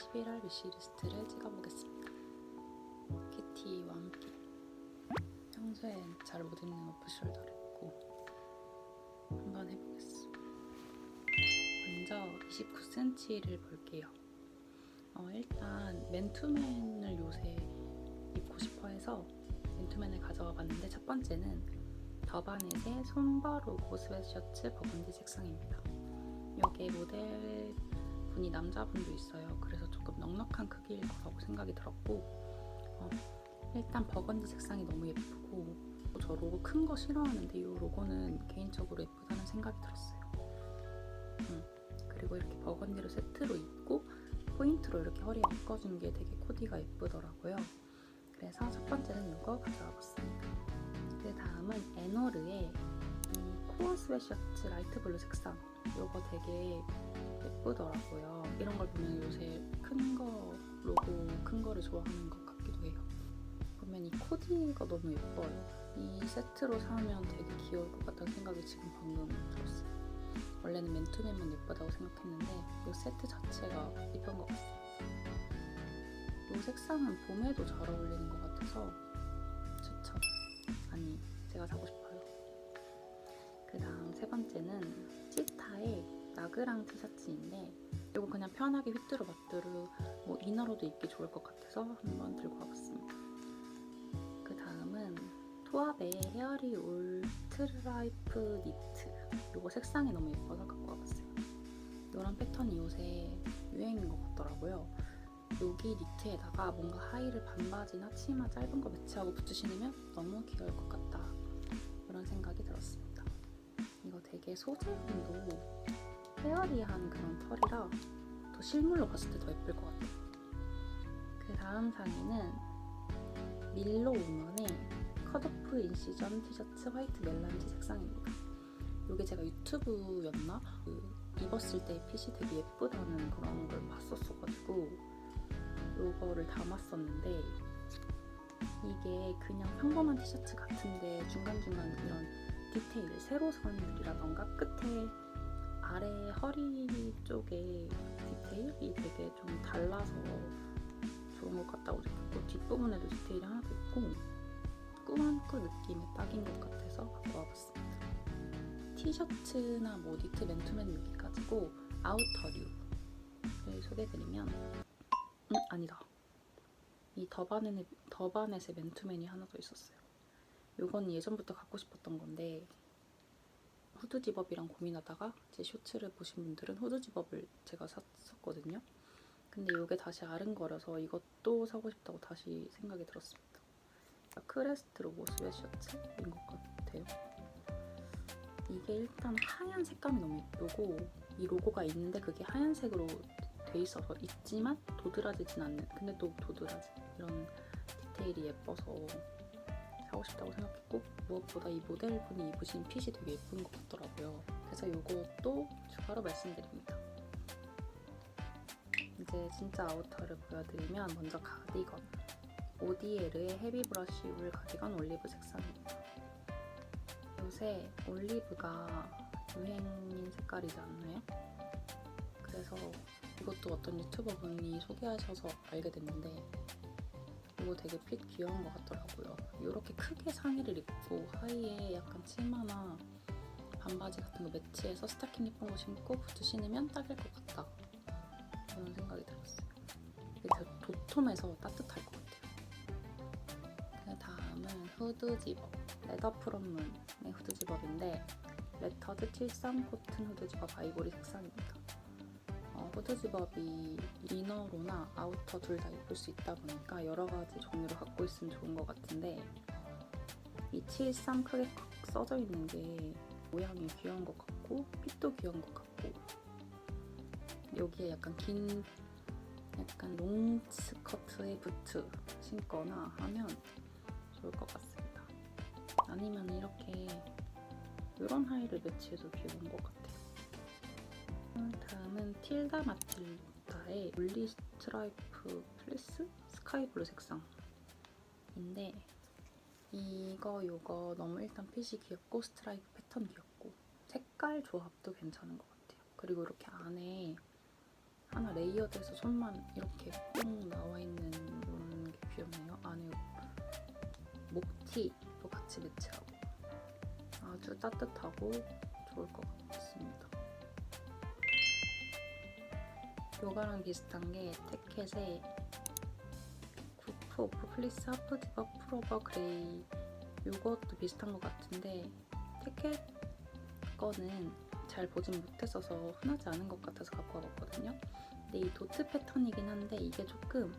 11월 위시리스트를 찍어보겠습니다. 키티와 함께 평소엔 잘 못 입는 오프숄더를 입고 한번 해보겠습니다. 먼저 29cm를 볼게요. 어, 일단 맨투맨을 요새 입고 싶어 해서 맨투맨을 가져와 봤는데 첫 번째는 더바넷의 손바 로고 스웨트셔츠 버건디 색상입니다. 여기에 모델 분이 남자분도 있어요. 그래서 조금 넉넉한 크기일 거라고 생각이 들었고 어, 일단 버건디 색상이 너무 예쁘고 저 로고 큰 거 싫어하는데 이 로고는 개인적으로 예쁘다는 생각이 들었어요. 음, 그리고 이렇게 버건디로 세트로 입고 포인트로 이렇게 허리에 묶어준 게 되게 코디가 예쁘더라고요. 그래서 첫 번째는 이거 가져와 봤습니다. 그 다음은 에너르의 이 코어 스웨셔츠 라이트 블루 색상 이거 되게 예쁘더라고요. 이런 걸 보면 요새 로고 큰 거를 좋아하는 것 같기도 해요. 보면 이 코디가 너무 예뻐요. 이 세트로 사면 되게 귀여울 것 같다는 생각이 지금 방금 들었어요. 원래는 맨투맨만 예쁘다고 생각했는데 이 세트 자체가 예쁜 것 같습니다. 이 색상은 봄에도 잘 어울리는 것 같아서 추천. 아니, 제가 사고 싶어요. 그 다음 세 번째는 치타의 나그랑 티셔츠인데 이거 그냥 편하게 휘뚜루 마뚜루 뭐 이너로도 입기 좋을 것 같아서 한번 들고 와봤습니다. 그 다음은 토압의 헤어리 올 트라이프 니트 이거 색상이 너무 예뻐서 갖고 와봤어요. 이런 패턴이 요새 유행인 것 같더라고요. 여기 니트에다가 뭔가 하의를 반바지나 치마 짧은 거 매치하고 붙여 신으면 너무 귀여울 것 같다. 이런 생각이 들었습니다. 이거 되게 소재감도 페어리한 그런 털이라 더 실물로 봤을 때 더 예쁠 것 같아요. 그 다음 상의는 밀로 우먼의 컷오프 인시전 티셔츠 화이트 멜란지 색상입니다. 이게 제가 유튜브였나? 그 입었을 때 핏이 되게 예쁘다는 그런 걸 봤었어가지고 이거를 담았었는데 이게 그냥 평범한 티셔츠 같은데 중간중간 이런 디테일, 세로선들이라던가 끝에 아래 허리 쪽에 디테일이 되게 좀 달라서 좋은 것 같다고 생각했고 뒷부분에도 디테일이 하나도 있고 꾸안꾸 느낌의 딱인 것 같아서 갖고 와봤습니다. 티셔츠나 뭐 니트 맨투맨 여기까지고 아우터류를 소개해드리면 음 아니다 이 더바넷의, 더바넷의 맨투맨이 하나 더 있었어요. 이건 예전부터 갖고 싶었던 건데 후드 집업이랑 고민하다가 제 쇼츠를 보신 분들은 후드 집업을 제가 샀었거든요. 근데 이게 다시 아른거려서 이것도 사고 싶다고 다시 생각이 들었습니다. 크레스트 로고 스웨셔츠인 것 같아요. 이게 일단 하얀 색감이 너무 예쁘고 이 로고가 있는데 그게 하얀색으로 돼 있어서 있지만 도드라지진 않는 근데 또 도드라지 이런 디테일이 예뻐서 사고 싶다고 생각했고 무엇보다 이 모델분이 입으신 핏이 되게 예쁜 것 같더라고요. 그래서 이것도 추가로 말씀드립니다. 이제 진짜 아우터를 보여드리면 먼저 가디건 오디에르의 헤비 브러쉬 울 가디건 올리브 색상입니다. 요새 올리브가 유행인 색깔이지 않나요? 그래서 이것도 어떤 유튜버 분이 소개하셔서 알게 됐는데 이거 되게 핏 귀여운 것 같더라고요. 이렇게 크게 상의를 입고 하의에 약간 치마나 반바지 같은 거 매치해서 스타킹 예쁜 거 신고 부츠 신으면 딱일 것 같다. 그런 생각이 들었어요. 되게 도톰해서 따뜻할 것 같아요. 그 다음은 후드 집업. 레더 프롬문의 후드 집업인데 레터드 73 코튼 후드 집업 아이보리 색상입니다. 어, 후드 집업이 이너로나 아우터 둘 다 입을 수 있다 보니까 여러 가지 종류로 갖고 있으면 좋은 것 같은데 이73 크게 써져 있는 게 모양이 귀여운 것 같고 핏도 귀여운 것 같고 여기에 약간 긴 약간 롱 스커트에 부츠 신거나 하면 좋을 것 같습니다. 아니면 이렇게 이런 하의를 매치해도 귀여운 것 같아요. 다음은 틸다 마틸다의 올리 스트라이프 플리스 스카이 블루 색상인데 이거 이거 너무 일단 핏이 귀엽고 스트라이프 패턴 귀엽고 색깔 조합도 괜찮은 것 같아요. 그리고 이렇게 안에 하나 레이어드해서 손만 이렇게 뿅 나와 있는 이런 게 귀엽네요. 안에 목티도 같이 매치하고 아주 따뜻하고 좋을 것 같습니다. 요가랑 비슷한 게 태켓의 구프 오프 플리스 하프 디바 프로버 그레이 요것도 비슷한 것 같은데 태켓 거는 잘 보진 못했어서 흔하지 않은 것 같아서 갖고 와봤거든요. 근데 이 도트 패턴이긴 한데 이게 조금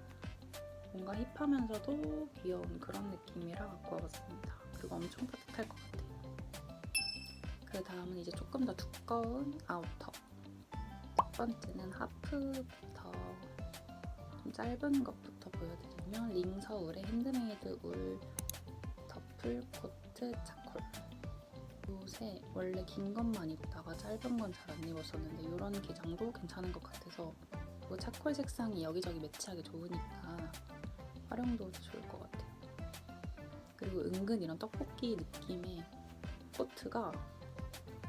뭔가 힙하면서도 귀여운 그런 느낌이라 갖고 와봤습니다. 그리고 엄청 따뜻할 것 같아요. 그 다음은 이제 조금 더 두꺼운 아우터. 첫 번째는 하프부터 좀 짧은 것부터 보여드리면 링서울의 핸드메이드 울 더플 코트 차콜. 요새 원래 긴 것만 입다가 짧은 건 잘 안 입었었는데 이런 기장도 괜찮은 것 같아서 그리고 차콜 색상이 여기저기 매치하기 좋으니까 활용도도 좋을 것 같아요. 그리고 은근 이런 떡볶이 느낌의 코트가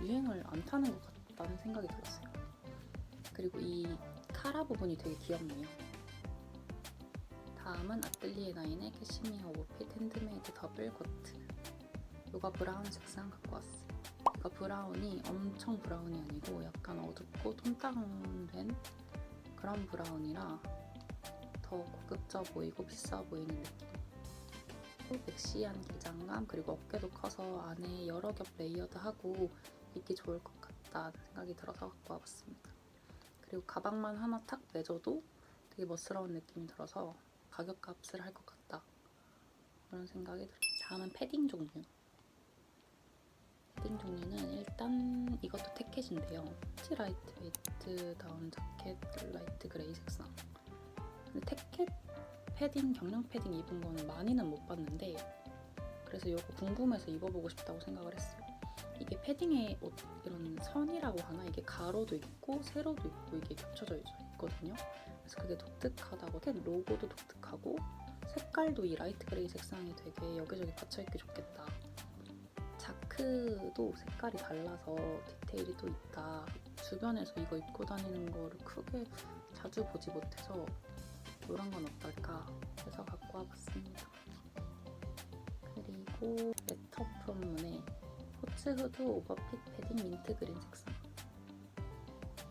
유행을 안 타는 것 같다는 생각이 들었어요. 그리고 이 카라 부분이 되게 귀엽네요. 다음은 아틀리에 나인의 캐시미어 오핏 핸드메이드 더블 코트. 이거 브라운 색상 갖고 왔어요. 이거 브라운이 엄청 브라운이 아니고 약간 어둡고 톤 다운된 그런 브라운이라 더 고급져 보이고 비싸 보이는 느낌. 또 섹시한 기장감 그리고 어깨도 커서 안에 여러 겹 레이어드하고 입기 좋을 것 같다는 생각이 들어서 갖고 와봤습니다. 그리고 가방만 하나 탁 매줘도 되게 멋스러운 느낌이 들어서 가격값을 할 것 같다 그런 생각이 들어요. 다음은 패딩 종류. 패딩 종류는 일단 이것도 태켓인데요. 티 라이트 웨이트 다운 자켓 라이트 그레이 색상. 근데 태켓 패딩 경량 패딩 입은 거는 많이는 못 봤는데 그래서 이거 궁금해서 입어보고 싶다고 생각을 했어요. 이게 패딩에 옷- 이런 선이라고 하나 이게 가로도 있고 세로도 있고 이게 겹쳐져 있거든요. 그래서 그게 독특하다고 태 로고도 독특하고 색깔도 이 라이트 그레이 색상이 되게 여기저기 받쳐입기 좋겠다. 자크도 색깔이 달라서 디테일이 또 있다. 주변에서 이거 입고 다니는 거를 크게 자주 보지 못해서 이런 건 어떨까 해서 갖고 와봤습니다. 그리고 레터 프롬문의 포츠 후드 오버핏 패딩 민트 그린 색상.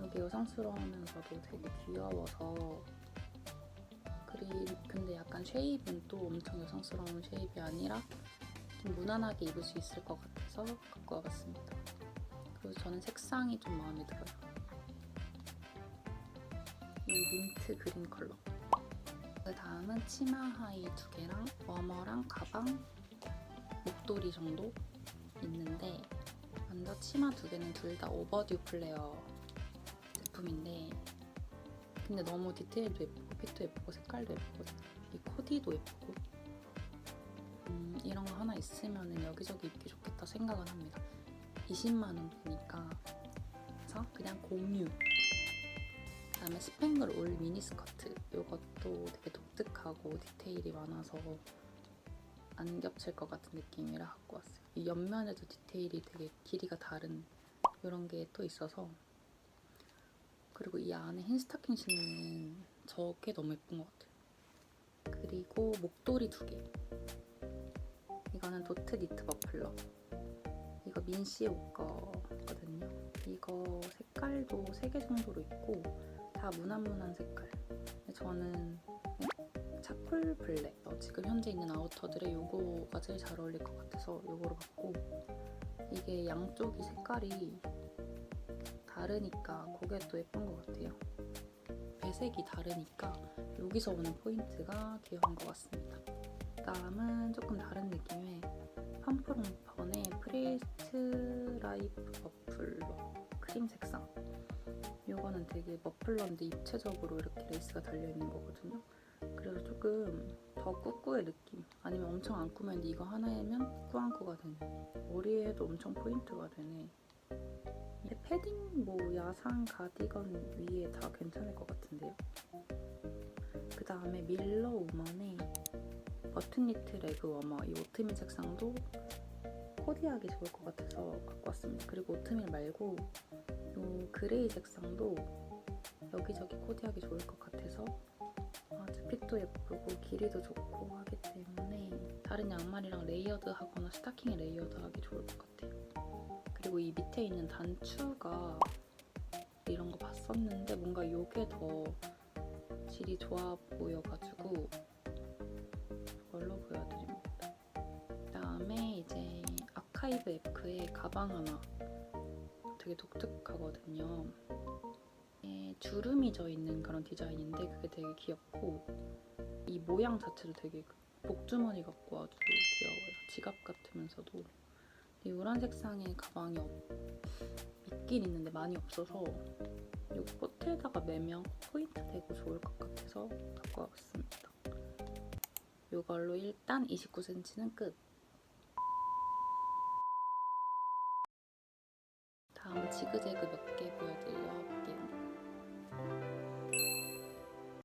이게 여성스러우면서도 되게 귀여워서 그리 근데 약간 쉐입은 또 엄청 여성스러운 쉐입이 아니라 좀 무난하게 입을 수 있을 것 같아서 갖고 와봤습니다. 그리고 저는 색상이 좀 마음에 들어요. 이 민트 그린 컬러. 그 다음은 치마 하이 두 개랑 워머랑 가방, 목도리 정도 있는데 먼저 치마 두 개는 둘 다 오버듀 플레어 제품인데 근데 너무 디테일도 예쁘고 핏도 예쁘고 색깔도 예쁘고 이 코디도 예쁘고 음, 이런 거 하나 있으면 여기저기 입기 좋겠다 생각은 합니다. 20만 원이니까 그래서 그냥 공유. 그 다음에 스팽글 올 미니 스커트. 이것도 되게 독특하고 디테일이 많아서 안 겹칠 것 같은 느낌이라 갖고 왔어요. 이 옆면에도 디테일이 되게 길이가 다른 이런 게 또 있어서 그리고 이 안에 흰 스타킹 신는 저게 너무 예쁜 것 같아요. 그리고 목도리 두 개. 이거는 도트 니트 머플러. 이거 민씨 옷 거거든요. 이거 색깔도 세 개 정도로 있고 다 무난무난 색깔. 저는 차콜 블랙. 어, 지금 현재 있는 아우터들의 요거가 제일 잘 어울릴 것 같아서 요거로 봤고. 이게 양쪽이 색깔이 다르니까 그게 또 예쁜 것 같아요. 배색이 다르니까 여기서 오는 포인트가 귀여운 것 같습니다. 다음은 조금 다른 느낌의 펌프롱펀의 프리스트 라이프 머플러 크림 색상. 요거는 되게 머플러인데 입체적으로 이렇게 레이스가 달려있는 거거든요 그래서 조금 더 꾸꾸의 느낌. 아니면 엄청 안 꾸몄는데 이거 하나에면 꾸안꾸가 되네. 머리에도 엄청 포인트가 되네. 패딩 뭐 야상 가디건 위에 다 괜찮을 것 같은데요? 그 다음에 밀러 우먼의 버튼 니트 레그 워머. 이 오트밀 색상도 코디하기 좋을 것 같아서 갖고 왔습니다. 그리고 오트밀 말고 이 그레이 색상도 여기저기 코디하기 좋을 것 같아서 아주 핏도 예쁘고 길이도 좋고 하기 때문에 다른 양말이랑 레이어드 하거나 스타킹에 레이어드 하기 좋을 것 같아요. 그리고 이 밑에 있는 단추가 이런 거 봤었는데 뭔가 이게 더 질이 좋아 보여가지고 이걸로 보여드립니다. 그다음에 이제 아카이브 에크의 가방 하나 되게 독특하거든요. 예, 주름이 져 있는 그런 디자인인데 그게 되게 귀엽고 이 모양 자체도 되게 복주머니 같고 아주 귀여워요. 지갑 같으면서도 이런 색상의 가방이 없, 있긴 있는데 많이 없어서 이 끝에다가 매면 포인트 되고 좋을 것 같아서 갖고 와봤습니다. 이걸로 일단 29cm는 끝. 다음 지그재그 몇 개 보여드려